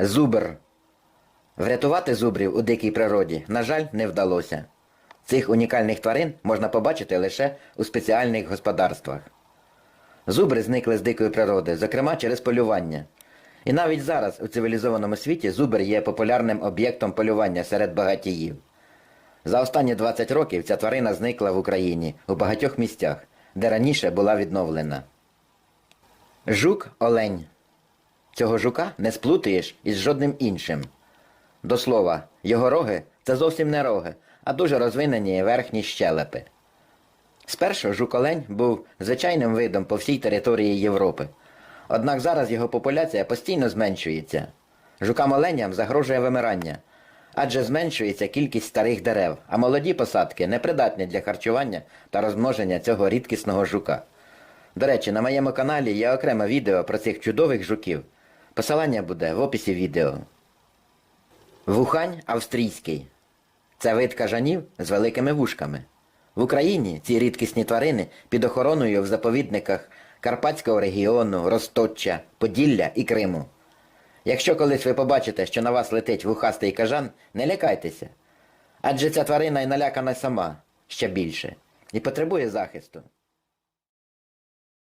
Зубр. Врятувати зубрів у дикій природі, на жаль, не вдалося. Цих унікальних тварин можна побачити лише у спеціальних господарствах. Зубри зникли з дикої природи, зокрема через полювання. І навіть зараз у цивілізованому світі зубр є популярним об'єктом полювання серед багатіїв. За останні 20 років ця тварина зникла в Україні у багатьох місцях, де раніше була відновлена. Жук олень. Цього жука не сплутаєш із жодним іншим. До слова, його роги це зовсім не роги, а дуже розвинені верхні щелепи. Спершу жук-олень був звичайним видом по всій території Європи. Однак зараз його популяція постійно зменшується. Жукам-оленям загрожує вимирання, адже зменшується кількість старих дерев, а молоді посадки непридатні для харчування та розмноження цього рідкісного жука. До речі, на моєму каналі є окреме відео про цих чудових жуків. Посилання буде в описі відео. Вухань австрійський. Це вид кажанів з великими вушками. В Україні ці рідкісні тварини під охороною в заповідниках Карпатського регіону, Росточчя, Поділля і Криму. Якщо колись ви побачите, що на вас летить вухастий кажан, не лякайтеся. Адже ця тварина й налякана сама ще більше і потребує захисту.